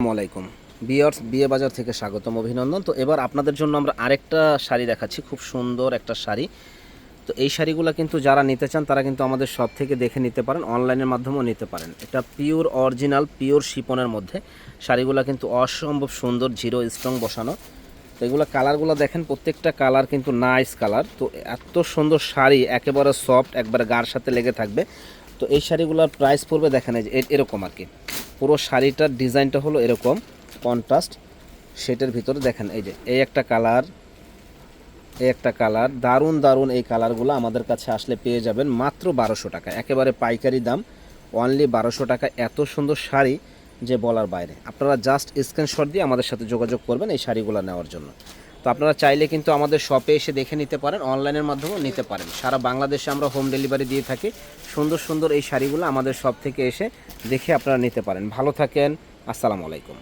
আসসালামু আলাইকুম। বিয়ার্স বিয়ে বাজার থেকে স্বাগতম, অভিনন্দন। তো এবার আপনাদের জন্য আমরা আরেকটা শাড়ি দেখাচ্ছি, খুব সুন্দর একটা শাড়ি। তো এই শাড়িগুলো কিন্তু যারা নিতে চান, তারা কিন্তু আমাদের সব থেকে দেখে নিতে পারেন, অনলাইনের মাধ্যমেও নিতে পারেন। এটা পিওর অরিজিনাল পিওর শিপনের মধ্যে। শাড়িগুলো কিন্তু অসম্ভব সুন্দর জিরো স্ট্রং বসানো। তো এগুলো কালারগুলো দেখেন, প্রত্যেকটা কালার কিন্তু নাইস কালার। তো এত সুন্দর শাড়ি, একেবারে সফট একবারে গার সাথে লেগে থাকবে। তো এই শাড়িগুলোর প্রাইস পড়বে, দেখেন এরকম আর কি। পুরো শাড়িটার ডিজাইনটা হলো এরকম কন্ট্রাস্ট সেটার ভিতরে দেখেন এই যে, এই একটা কালার, এই একটা কালার, দারুণ দারুণ এই কালারগুলো আমাদের কাছে আসলে পেয়ে যাবেন মাত্র বারোশো টাকা। একেবারে পাইকারি দাম অনলি বারোশো টাকা, এত সুন্দর শাড়ি যে বলার বাইরে। আপনারা জাস্ট স্ক্রিনশট দিয়ে আমাদের সাথে যোগাযোগ করবেন এই শাড়িগুলো নেওয়ার জন্য। তো আপনারা চাইলে কিন্তু আমাদের শপে এসে দেখে নিতে পারেন অনলাইনের মাধ্যমেও নিতে পারেন। সারা বাংলাদেশে আমরা হোম ডেলিভারি দিয়ে থাকি। সুন্দর সুন্দর এই শাড়িগুলো আমাদের শপ থেকে এসে দেখে আপনারা নিতে পারেন। ভালো থাকেন, আসসালামু আলাইকুম।